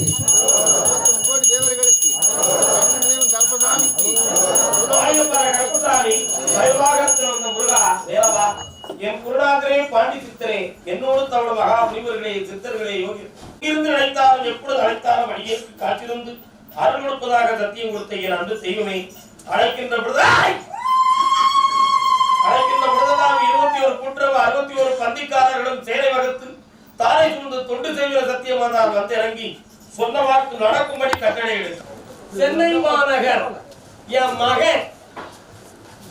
பெருமானுக்கு இருபத்தி கோடி தேவர்களுக்கு. கண்ணன் தேவன் கர்மசாமிக்கு வாயுபர கருப்பசாமி வைவாகத்தில் வந்த முருகா தேவா என் குருநாதரே பாண்டி சித்தரே என்னோடு தமிழ் மகா முனிவர்களே சித்தர்களே யோகி. இருந்து அழைத்தாலும் எப்பொழுது அழைத்தாலும் அடியேற்கு காத்திருந்து அருள் கொடுப்பதாக சத்தியம் கொடுத்த என் அன்பு தெய்வமே அழைக்கின்ற பொழுதாய் அழைக்கின்ற பொழுதெல்லாம் இருபத்தி ஒரு கூட்டுறவு அறுபத்தி ஒரு பந்திக்காரர்களும் சேலை வகுத்து தாரை சூழ்ந்து தொண்டு செய்கிற சத்தியமானார் வந்து இறங்கி சொன்ன வாக்கு நடக்கும்படி கட்டளையிடு சென்னை மாநகர் என் மகன்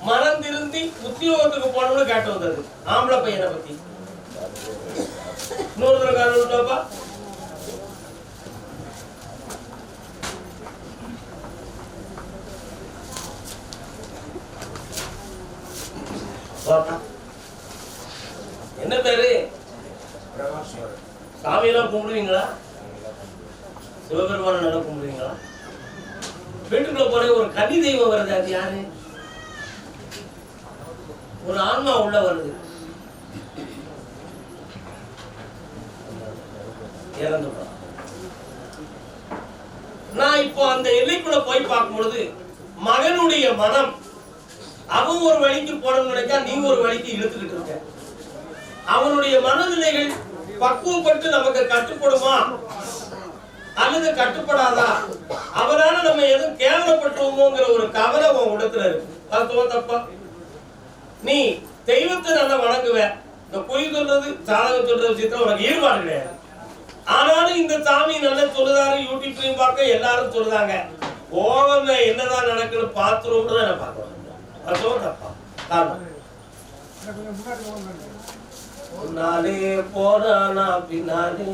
மனம் திருந்தி உத்தியோகத்துக்கு போகணும்னு கேட்டு வந்தது. ஆம்பளை பையனை பத்தி. இன்னொரு தடவை காரணம் உண்டாப்பா. என்ன பேரு? சாமியெல்லாம் கும்பிடுவீங்களா? சிவபெருமான நல்லா கும்பிடுவீங்களா வீட்டுக்குள்ள போற ஒரு கன்னி தெய்வம் வருது அது யாரு? ஒரு ஆன்மா உள்ள வருது. இறந்து நான் இப்போ அந்த எல்லைக்குள்ள போய் பார்க்கும் பொழுது மகனுடைய மனம் அவன் ஒரு வழிக்கு போன நினைச்சா நீ ஒரு வழிக்கு இழுத்துக்கிட்டு இருக்க. அவனுடைய மனநிலைகள் பக்குவப்பட்டு நமக்கு கட்டுப்படுமா? அல்லது கட்டுப்படாதா? அவரால நம்ம எதுவும் கேவலப்பட்டுவோமோங்கிற ஒரு கவலை உன் உடத்துல இருக்கு. தப்பா? நீ தெய்வத்தை நல்லா வணங்குவ. இந்த பொய் சொல்றது சாதகம் சொல்றது விஷயத்துல உனக்கு ஈடுபாடு கிடையாது. ஆனாலும் இந்த சாமி நல்லா சொல்லுதாரு யூடியூப்லயும் பார்க்க எல்லாரும் சொல்லுதாங்க. கோவம் என்னதான் நடக்குன்னு பாத்துருவோம்னு தான் நான் பார்க்கணும் அது தப்பா? காரணம்? முன்னாலே போறானா பின்னாலே?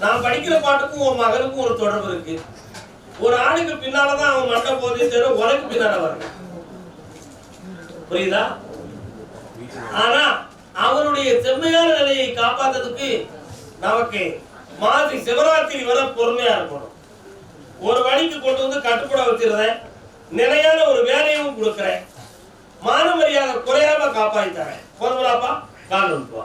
நான் படிக்கிற பாட்டுக்கும் உன் மகனுக்கும் ஒரு தொடர்பு இருக்கு. ஒரு ஆளுக்கு பின்னாலதான் அவன் மண்ட போதே தவிர உனக்கு பின்னால வரணும் புரியுதா? ஆனா அவனுடைய செம்மையான நிலையை காப்பாத்துறதுக்கு நமக்கு மாதிரி சிவராத்திரி வர பொறுமையா இருக்கணும். ஒரு வழிக்கு கொண்டு வந்து கட்டுப்பட வச்சிருந்தேன் நிலையான ஒரு வேலையும் கொடுக்குறேன். மான மரியாதை குறையாம காப்பாத்தி தரேன் போதுங்களாப்பா கால் வந்துவா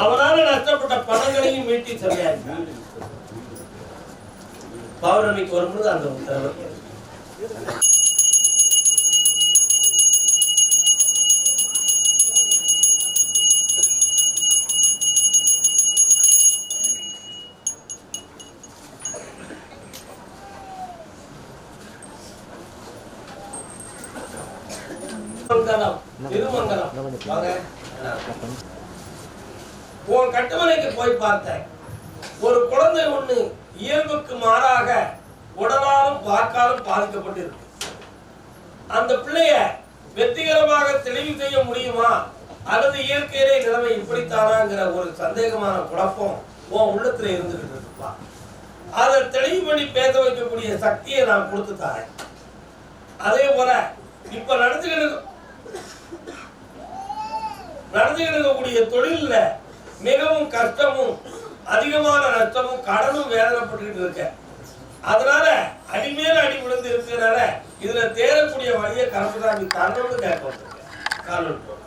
அவனால நஷ்டப்பட்ட பணங்களையும் மீட்டி சரியாச்சு பௌர்ணமிக்கு வரும்போது அந்த உத்தரவு. உன் கட்டுமனைக்கு போய் பார்த்தேன். ஒரு குழந்தை ஒண்ணு இயல்புக்கு மாறாக உடலாலும் வாக்காலும் பாதிக்கப்பட்டிருக்கு. அந்த பிள்ளைய வெற்றிகரமாக தெளிவு செய்ய முடியுமா? அல்லது இயற்கையிலே நிலைமை இப்படித்தானாங்கிற ஒரு சந்தேகமான குழப்பம் உன் உள்ளத்துல இருந்துகிட்டு இருப்பா அதை தெளிவு பண்ணி பேச வைக்கக்கூடிய சக்தியை நான் கொடுத்து தரேன். அதே போல இப்ப நடந்துகிட்டு நடந்துகிட்டு இருக்கக்கூடிய தொழில்ல மிகவும் கஷ்டமும் அதிகமான நஷ்டமும் கடனும் வேதனைப்பட்டுக்கிட்டு இருக்க. அதனால அடிமேல அடி விழுந்து இருக்கிறதுனால இதுல தேரக்கூடிய வழியை கரம்புதாமி தரணும்னு கேட்க வந்திருக்கேன் காரணம் போடு.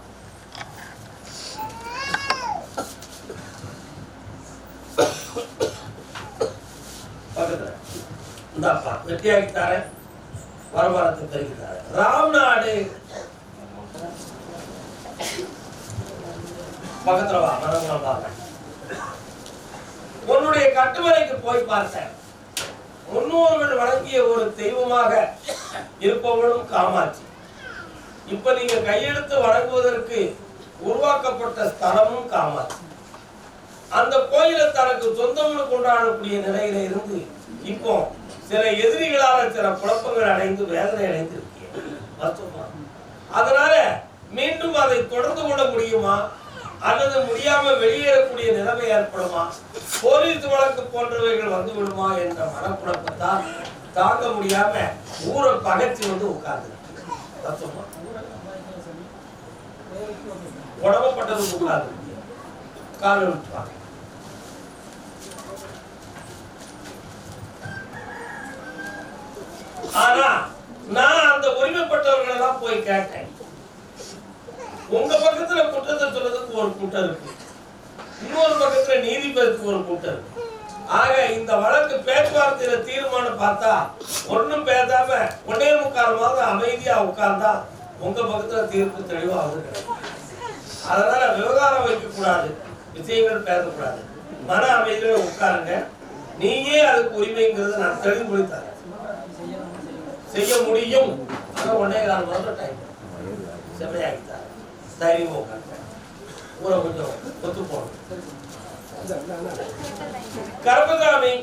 பக்கத்துல. இந்தாப்பா வெட்டியாக்கி தரேன் வரமானத்தை பெருக்கி ராம்நாடு பக்கத்துல வா மனமும் பார்க்க உன்னுடைய கட்டுமலைக்கு போய் பார்த்தேன். முன்னோர்கள் வழங்கிய ஒரு தெய்வமாக இருப்பவளும் காமாட்சி. இப்ப நீங்க கையெழுத்து வழங்குவதற்கு உருவாக்கப்பட்ட ஸ்தலமும் காமாட்சி. அந்த கோயிலை தனக்கு சொந்தம்னு கொண்டாடக்கூடிய நிலையில இருந்து இப்போ சில எதிரிகளால சில குழப்பங்கள் அடைந்து வேதனை அடைந்து இருக்கீங்க அதனால மீண்டும் அதை தொடர்ந்து கொள்ள முடியுமா? அல்லது முடியாம வெளியேறக்கூடிய நிலைமை ஏற்படுமா? போலீஸ் வழக்கு போன்றவைகள் வந்து விடுமா என்ற மனக்குழப்பத்தால் தாங்க முடியாம ஊரை பகைச்சு வந்து உட்கார்ந்து உடம்பப்பட்டது உட்கார்ந்து கால் விட்டுவாங்க ஆனா நான் அந்த உரிமைப்பட்டவர்கள் எல்லாம் போய் கேட்டேன். உங்க பக்கத்துல குற்றத்தை சொல்றதுக்கு ஒரு கூட்டம் இருக்கு. இன்னொரு பக்கத்துல நீதிபதிக்கு ஒரு கூட்டம் இருக்கு. ஆக இந்த வழக்கு பேச்சுவார்த்தையில தீர்மானம் பார்த்தா ஒண்ணும் பேசாம ஒன்னே முக்கால் மாதம் அமைதியா உட்கார்ந்தா உங்க பக்கத்துல தீர்ப்பு தெளிவா வந்து அதனால விவகாரம் வைக்க கூடாது விஷயங்கள் பேசக்கூடாது. மன அமைதியில உட்காருங்க. நீயே அதுக்கு உரிமைங்கிறது நான் தெளிவுபடி தரேன். செய்ய முடியும். ஆனா ஒன்னே கால் மாதம் டைம் செம்மையாகிட்டார். தைரியமா உட்காந்து ஊரை கொஞ்சம் ஒத்து போகணும் கர்மகாமி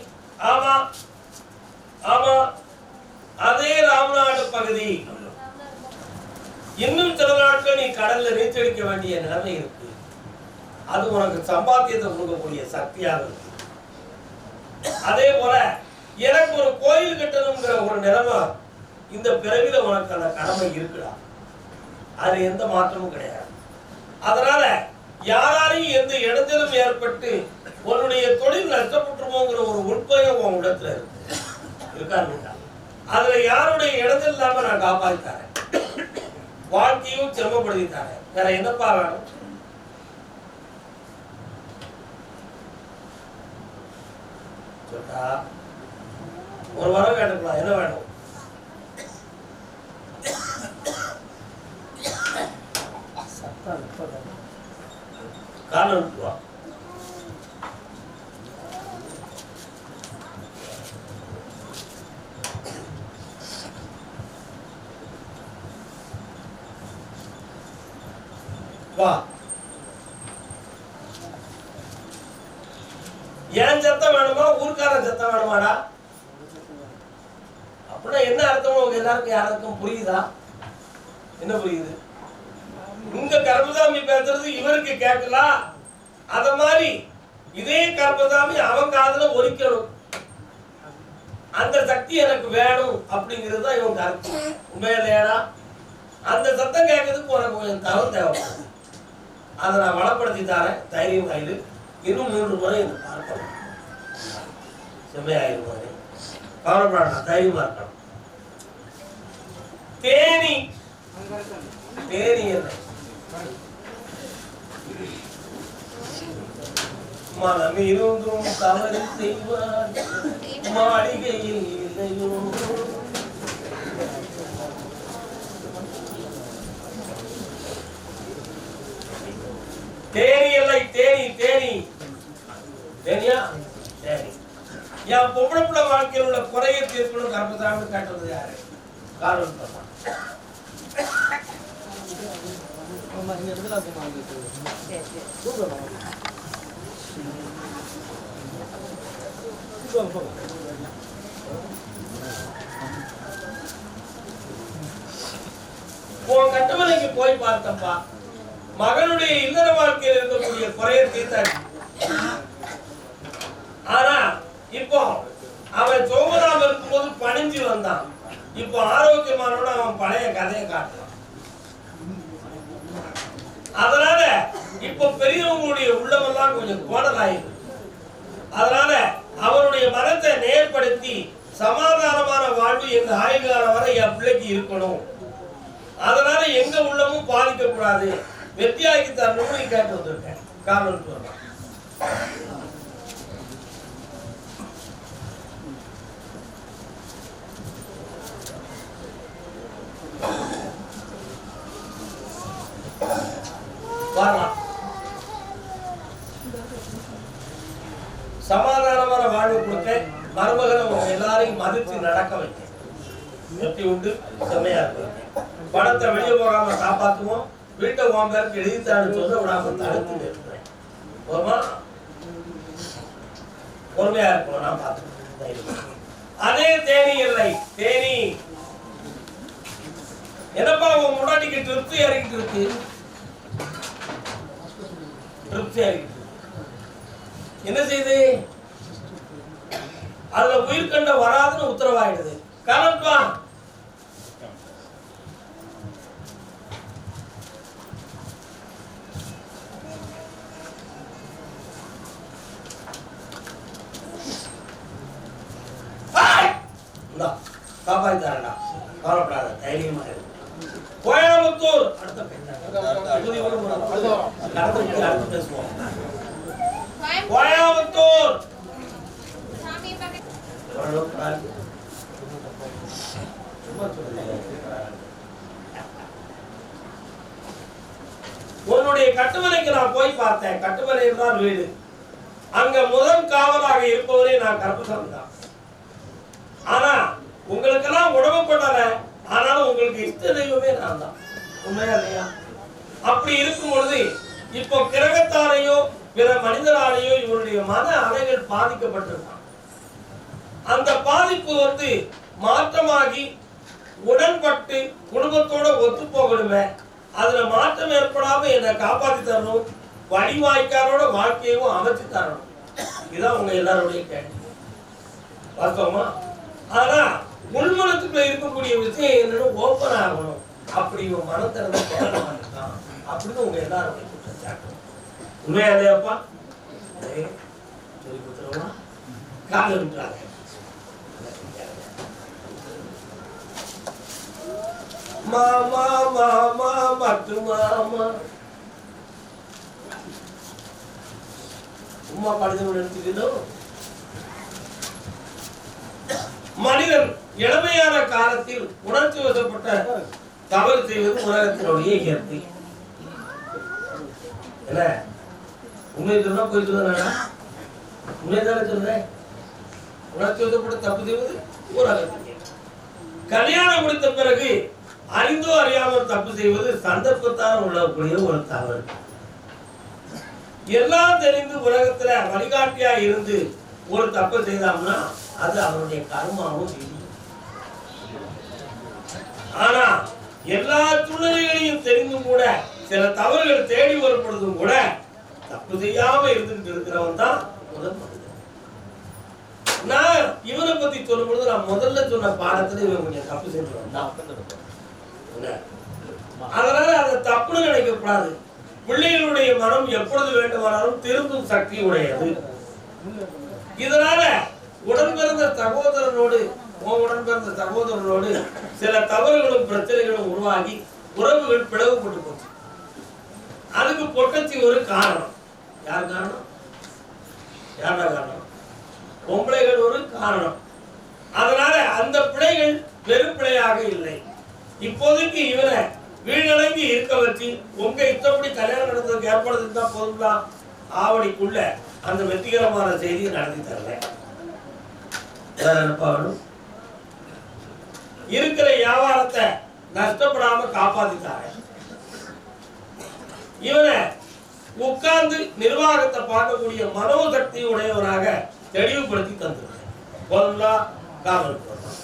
ஆமா ஆமா அதே ராமநாடு பகுதி. இன்னும் சில நாட்கள் நீ கடல்ல நீச்சடிக்க வேண்டிய நிலைமை இருக்கு. அது உனக்கு சம்பாத்தியத்தை கொடுக்கக்கூடிய சக்தியாக இருக்கு. அதே போல எனக்கு ஒரு கோயில் கட்டணுங்கிற ஒரு நிலைமை இந்த பிறவில உனக்கு அந்த கடமை இருக்குடா. அது எந்த மாற்றமும் கிடையாது. அதனால யாராலையும் எந்த இடத்திலும் ஏற்பட்டு உன்னுடைய தொழில் நஷ்டப்பட்டுருமோங்கிற ஒரு உட்பயம் உன் இடத்துல இருக்கு. அதுல யாருடைய இடைஞ்சல் இல்லாம நான் காப்பாத்தி தரேன் வாழ்க்கையும் சிரமப்படுத்தி தரேன் வேற என்னப்பா வேணும்? சொல்றா ஒரு வரம் கேட்டுக்கலாம். என்ன வேணும்? சத்தம் எடுத்துட்டு வா. வா ஏன் சத்தம் வேணுமா? ஊர்க்காரன் சத்தம் வேணுமாடா? அப்படின்னா என்ன அர்த்தம் உங்க எல்லாருக்கும் யாருக்கும் புரியுதா? என்ன புரியுது? உங்க கர்மசாமி பேசுறது இவருக்கு கேட்கலாம். அத மாதிரி இதே கர்மசாமி அவன் காதுல ஒலிக்கணும். அந்த சக்தி எனக்கு வேணும் அப்படிங்கிறது தான் இவன் கருத்து. உண்மையிலேடா. அந்த சத்தம் கேட்கறதுக்கு உனக்கு கொஞ்சம் தரம் தேவைப்படுது அதை நான் வளப்படுத்தி தரேன். தைரியம் ஆயிடு இன்னும் மூன்று முறை எனக்கு பார்க்கணும். செம்மையாயிரும் மாதிரி கவலைப்படாத தைரியமா இருக்கணும். தேனி. தேனி என்ன? மனமிருந்தும் தவறு செய்வார். மாளிகையில் இல்லையோ. தேனி இல்லை தேனி தேனி. தேனியா? தேனி. என் பொம்பளை பிள்ளை வாழ்க்கையில் உள்ள குறைய தீர்க்கணும் கர்ப்பதான்னு கேட்டது யாரு? காரணம் சொன்னான் உன் கட்டுமலைக்கு போய் பார்த்தப்பா மகனுடைய இல்லற வாழ்க்கையில் இருக்கக்கூடிய குறைய தீர்த்தாச்சு ஆனா இப்போ அவன் சோமராம இருக்கும்போது பணிஞ்சு வந்தான். இப்போ ஆரோக்கியமானோட அவன் பழைய கதையை காட்டுறான். அதனால இப்ப பெரியவங்களுடைய உள்ளமெல்லாம் கொஞ்சம் கோடலாயிருக்கு அதனால அவருடைய மனத்தை நேர்படுத்தி சமாதானமான வாழ்வு எங்க ஆயுள்காலம் வரை என் பிள்ளைக்கு இருக்கணும். அதனால எங்க உள்ளமும் பாதிக்க கூடாது வெத்தியாக்கி தரணும்னு கேட்டு வந்திருக்கேன். காரணம் வரலாம் சமாதானமான வாழ்வு கொடுக்க மருமகனை உங்க எல்லாரையும் மதித்து நடக்க வைக்க வெற்றி உண்டு. செம்மையா இருக்கு பணத்தை வெளியே போகாம காப்பாத்துவோம். வீட்டை உன் பேருக்கு எழுதித்தான்னு சொல்ல விடாம தடுத்து நிறுத்துறேன். போதுமா பொறுமையா இருக்கணும். நான் பார்த்துக்கிறேன். அதே தேனி இல்லை. தேனி. என்னப்பா உன் முன்னாடிக்கு திருப்தி இறங்கிட்டு இருக்கு? திருப்தி இறங்கிட்டு என்ன செய்யுது அதுல உயிர்கண்ட வராதுன்னு உத்தரவாயிடுது. கணக்கா கட்டுமனைக்கு நான் போய் பார்த்தேன். கட்டுமனையில் தான் வீடு. அங்க முதல் காவலாக இருப்பவரே நான் கருப்பசாமி தான். ஆனா உங்களுக்கெல்லாம் உடம்பு கொண்டல ஆனாலும் உங்களுக்கு இஷ்ட தெய்வமே நான் தான். உண்மையா இல்லையா? அப்படி இருக்கும் பொழுது இப்போ கிரகத்தாலேயோ பிற மனிதராலேயோ இவருடைய மன அலைகள் பாதிக்கப்பட்டிருக்கான். அந்த பாதிப்பு வந்து மாற்றமாகி உடன்பட்டு குடும்பத்தோட ஒத்து போகணுமே அதுல மாற்றம் ஏற்படாம என்னை காப்பாத்தி தரணும் வழிவாய்க்காரோட வாழ்க்கையவும் அமைச்சு தரணும். இதுதான் உங்க எல்லாருடைய கேள்வி. வாஸ்தவமா? ஆனா உள்மனத்துக்குள்ள இருக்கக்கூடிய விஷயம் என்னன்னு ஓப்பன் ஆகணும். அப்படி இவன் மனத்திறந்த அப்படின்னு உங்க எல்லாருடைய குற்றச்சாட்டு. உண்மையா இல்லையாப்பா? காதல் சொல்லி மாமா மாமா மட்டு மாமா. சும்மா படிதம் எடுத்துக்கணும் மனிதன் இளமையான காலத்தில் உணர்ச்சி வசப்பட்ட தவறு செய்வது உலகத்தினுடைய இயற்கை. என்ன? உண்மை சொன்னா போய் சொல்லுங்க உண்மை தானே சொல்றேன் உணர்ச்சி வசப்பட்ட தப்பு செய்வது உலகத்தின் கல்யாணம் முடித்த பிறகு அறிந்தோ அறியாமல் தப்பு செய்வது சந்தர்ப்பத்தால் உள்ளக்கூடிய ஒரு தவறு. எல்லாம் தெரிந்து உலகத்துல வழிகாட்டியா இருந்து ஒரு தப்பு செய்தாம்னா அது அவருடைய கர்மாவும் ஆனா எல்லா சூழ்நிலைகளையும் தெரிந்தும் கூட சில தவறுகள் தேடி வரப்படுறதும் கூட தப்பு செய்யாம இருந்துட்டு இருக்கிறவன் தான் முதல் நான் இவனை பத்தி சொல்லும் பொழுது நான் முதல்ல சொன்ன பாடத்துல இவன் கொஞ்சம் தப்பு செஞ்சு வந்தான் என்ன? அதனால அதை தப்புன்னு நினைக்கக்கூடாது பிள்ளைகளுடைய மனம் எப்பொழுது வேண்டுமானாலும் திரும்பும் சக்தி உடையது. இதனால உடன் பிறந்த சகோதரனோடு உன் உடன் பிறந்த சகோதரனோடு சில தவறுகளும் பிரச்சனைகளும் உருவாகி உறவுகள் பிளவுபட்டு போச்சு. அதுக்கு பொட்டத்தி ஒரு காரணம். யார் காரணம்? யாரா காரணம்? பொம்பளைகள் ஒரு காரணம். அதனால அந்த பிழைகள் வெறும் பிழையாக இல்லை. இப்போதைக்கு இவரை வீடடங்கி இருக்க வச்சு உங்க இஷ்டப்படி கல்யாணம் நடந்ததுக்கு ஏற்பாடு இருந்தா போதும்தான் ஆவணிக்குள்ள அந்த வெற்றிகரமான செய்தியை நடத்தி தரல வேற என்னப்பா வேணும் இருக்கிற வியாபாரத்தை நஷ்டப்படாம காப்பாத்திட்டாங்க இவனை உட்கார்ந்து நிர்வாகத்தை பார்க்கக்கூடிய மனோசக்தி உடையவராக தெளிவுபடுத்தி தந்துருக்கேன் போதுங்களா காவல் போடுறோம்